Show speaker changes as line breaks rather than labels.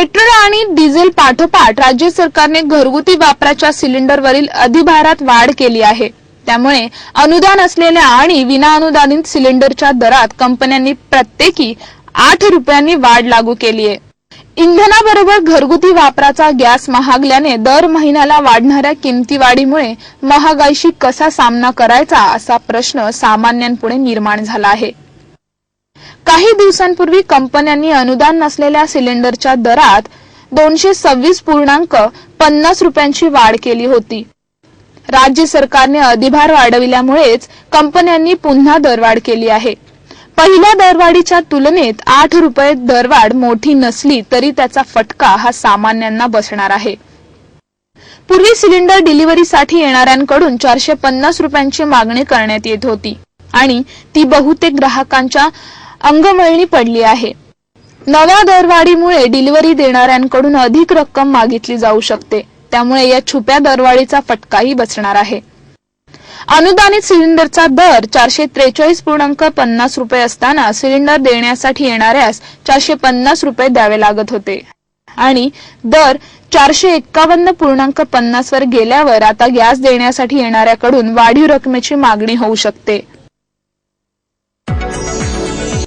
Petrol आणि diesel पाठोपाठ राज्य सरकारने घरगुती वापराच्या सिलेंडरवरील अधिभारात वाढ केली आहे. त्यामुळे अनुदान असलेल्या आणि विनाअनुदानित सिलेंडरच्या दरात कंपन्यांनी प्रत्येकी आठ रुपयांनी वाढ लागू केली आहे. इंधनाबरोबर घरगुती वापराचा गॅस महागल्याने दर महिन्याला वाढणाऱ्या किमतीवाढीमुळे महागाईशी कसा सामना करायचा असा प्रश्न सामान्यांपुढे निर्माण झाला आहे. काही दिवसांपूर्वी कंपन्यांनी अनुदान नसलेल्या सिलेंडरच्या दरात दोनशे सव्वीस पूर्णांक पन्नास रुपयांची वाढ केली होती. राज्य सरकारने अधिभार वाढविल्यामुळेच कंपन्यांनी पुन्हा दरवाढ केली आहे. पहिल्या दरवाढीच्या तुलनेत आठ रुपये दरवाढ मोठी नसली तरी त्याचा फटका हा सामान्यांना बसणार आहे. पूर्वी सिलेंडर डिलिव्हरीसाठी येणाऱ्यांकडून चारशे पन्नास रुपयांची मागणी करण्यात येत होती आणि ती बहुतेक ग्राहकांच्या अंगमळणी पडली आहे. नव्या दरवाढीमुळे डिलिव्हरी देणाऱ्यांकडून अधिक रक्कम मागितली जाऊ शकते. त्यामुळे या छुप्या दरवाढीचा फटकाही बसणार आहे. अनुदानित सिलेंडरचा दर चारशे त्रेचाळीस पूर्णांक पन्नास रुपये असताना सिलेंडर देण्यासाठी येणाऱ्यास चारशे पन्नास रुपये द्यावे लागत होते. आणि दर चारशे एक्कावन्न पूर्णांक पन्नास वर गेल्यावर आता गॅस देण्यासाठी येणाऱ्याकडून वाढीव रकमेची मागणी होऊ शकते.